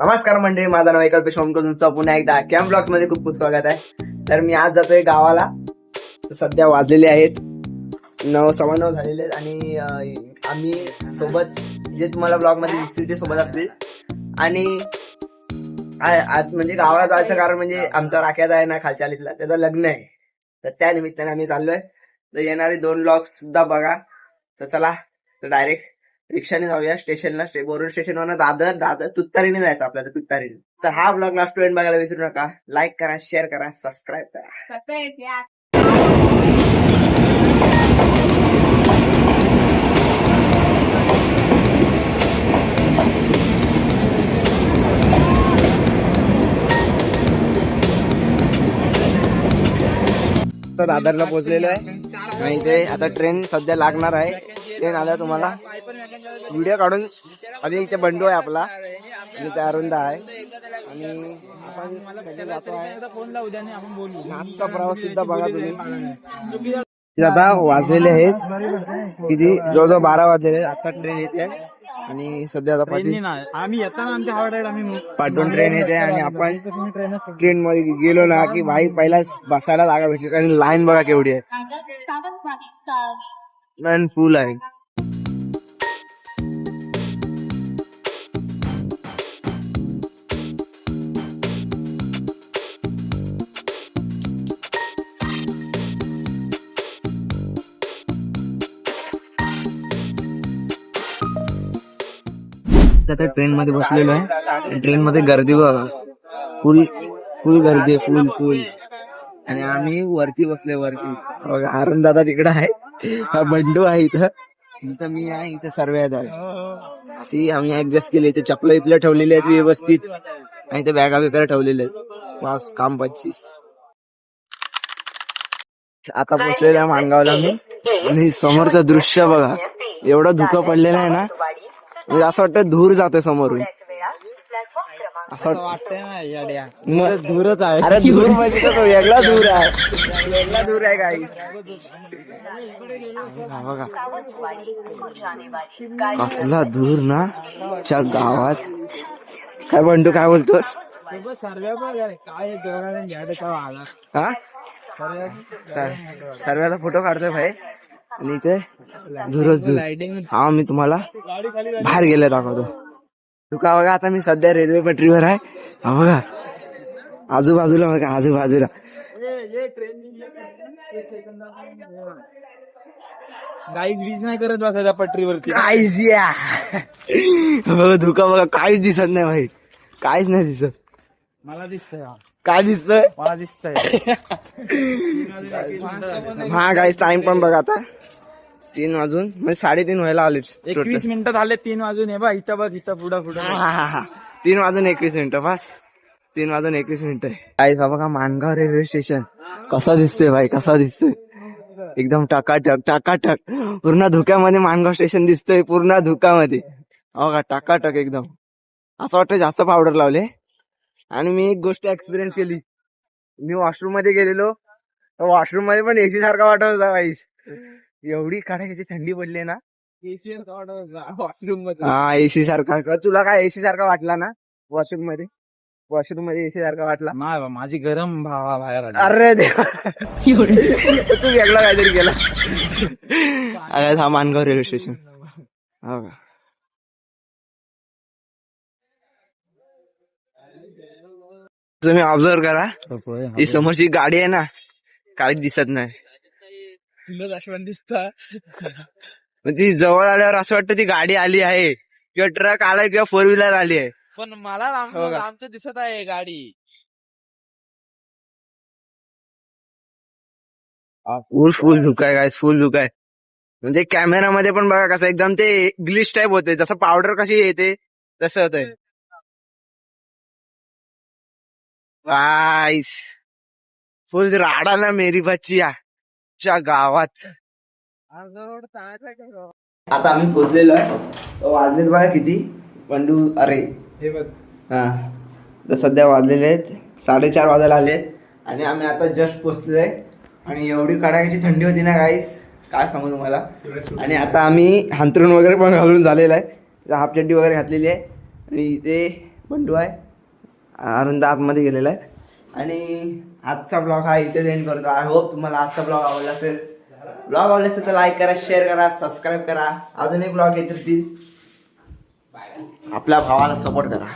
नमस्कार मंडळी माझं नाव एकल्पेश ओमकर तुमचं पुन्हा एकदा कॅम्प ब्लॉग्समध्ये खूप खूप स्वागत आहे. तर मी आज जातोय गावाला. तर सध्या वाजलेले आहेत. नऊ सव्वा नऊ झालेले आहेत आणि आम्ही सोबत जे तुम्हाला ब्लॉगमध्ये दिसतील ते सोबत असतील. आणि आज म्हणजे गावाला जायचं कारण म्हणजे आमचा राख्यात आहे ना खालच्या आलीतला त्याचं लग्न आहे. तर त्या निमित्ताने आम्ही चाललोय. तर येणारे दोन ब्लॉग सुद्धा बघा. तर चला तर डायरेक्ट रिक्षाने जाऊया स्टेशनला स्टे बोरुड स्टेशनवर दादर दादर तुत्तारीने जायचं आपल्याला तुत्तारीने तर हा ब्लॉग लास्ट टू एंड बघायला विसरू नका. लाईक करा शेअर करा सबस्क्राईब करा. तर दादरला पोहोचलेलो आहे. आणि इथे आता ट्रेन सध्या लागणार आहे. ट्रेन आल्या तुम्हाला. व्हिडिओ काढून आणि इथे बंडू आहे आपला. आणि त्या अरुंदा आहे. आणि आपण जातो आहे. नाथचा प्रवास सुद्धा बघा तुम्ही. आता वाजलेले आहेत. किती? जवळजवळ बारा वाजलेले आता ट्रेन येते. आणि सध्या आता पाठी- आम्ही येताना आमच्या आम्ही पाठवून ट्रेन येते आणि आपण ट्रेन मध्ये गेलो ना की भाई पहिला बसायला जागा भेटली. कारण लाईन बघा केवढी आहे. फुल आहे. आता ट्रेन मध्ये बसलेलो. आहे ट्रेन मध्ये गर्दी बघा. फुल फुल गर्दी आहे फुल फुल आणि आम्ही वरती बसलोय वरती. बघा आरुण दादा तिकडे आहे. हा बंडू आहे इथं. इथं मी आहे इथं सर्व आहे. अशी आम्ही ऍडजस्ट केली इथे चपलं इथलं ठेवलेली आहेत व्यवस्थित. आणि इथे बॅगा वगैरे ठेवलेल्या आहेत. बस काम पच्चीस आता पोचलेलं आहे माणगावला मी आणि समोरचं दृश्य बघा. एवढं धुकं पडलेलं आहे ना. म्हणजे असं वाटतं धूर जाते समोरून. असं वाटतं वाटतंय ना याड्या. मग- दूरच आहे. अरे दूर म्हणजे तो वेगळा दूर आहे. वेगळा दूर आहे काही बघा. कसला दूर ना? च्या गावात. काय म्हणतो काय बोलतोस? सर्व काय हा? सर्वांचा फोटो काढतोय भाई आणि इथे दूर लाइटिंग हा मी तुम्हाला बाहेर गेले दाखवतो. तुका बघा आता मी सध्या रेल्वे पटरीवर आहे. हा बघा. आजूबाजूला बघा आजूबाजूला. गाईज बीज नाही करत बसायचा पटरीवरती. काहीच या. बघा धुका बघा काहीच दिसत नाही भाई. काहीच नाही दिसत. मला दिसतंय. काय दिसतंय? मला दिसतंय. हा काहीच टाइम पण बघा आता. तीन वाजून म्हणजे साडेतीन व्हायला आले एकवीस मिनिटं झाले तीन वाजून. हे बा इथं बघ इथं पुढं पुढं. तीन वाजून एकवीस मिनिटं बस. तीन वाजून एकवीस मिनिटं. काय बघा मानगाव रेल्वे स्टेशन कसा दिसतोय भाई कसा दिसतोय? एकदम टाकाटक टाकाटक. पूर्ण धुक्यामध्ये मानगाव स्टेशन दिसतोय पूर्ण धुक्यामध्ये. हो का टाकाटक एकदम. असं वाटतं जास्त पावडर लावले. आणि मी एक गोष्ट एक्सपिरियन्स केली. मी वॉशरूममध्ये गेलेलो. वॉशरूममध्ये पण एसी सारखा वाटत होता वाईस एवढी कडाक्याची थंडी पडली ना. वॉशरूममध्ये. हा एसी सारखा. का तुला काय एसी सारखा वाटला ना? वॉशरूममध्ये. वॉशरूममध्ये एसी सारखा वाटला. नाही माझी गरम भावा बाहेर अरे देवा. तू वेगळा काहीतरी केला. अरे हा मानगाव रेल्वे स्टेशन हो का? तुम्ही ऑब्झर्व करा. ही समोरची गाडी आहे ना काहीच दिसत नाही. तुला दशवंत दिसत. ती जवळ आल्यावर असं वाटतं ती गाडी आली आहे किंवा ट्रक आलाय किंवा फोर व्हीलर आली आहे. पण मला लांब- हो दिसत आहे गाडी. फुल फुल धुका आहे काय फुल धुका आहे. म्हणजे कॅमेरामध्ये पण बघा कसं एकदम ते ग्लिश टाईप होते जसं पावडर कशी येते तसं होतंय. वाईस फुल राडा ना मेरी बच्चिया च्या गावात. आता आम्ही पोहोचलेलो आहे. वाजलेत बघा किती? पंडू अरे. हे बघ. हा. तर सध्या वाजलेले आहेत. साडेचार वाजायला आले आहेत. आणि आम्ही आता जस्ट पोचलोय आणि एवढी कडाक्याची थंडी होती ना गाईस काय सांगू तुम्हाला? आणि आता आम्ही हांतरून वगैरे पण घालून झालेला आहे. हाफ चड्डी वगैरे घातलेली आहे. आणि इथे बंडू आहे. अरुंद आतमध्ये गेलेला आहे. आणि आजचा ब्लॉग हा इथे एंड करतो. आय होप तुम्हाला आजचा ब्लॉग आवडला असेल. ब्लॉग आवडला असेल तर लाईक करा शेअर करा सबस्क्राईब करा. अजून एक ब्लॉग येत राहतील आपल्या भावाला सपोर्ट करा.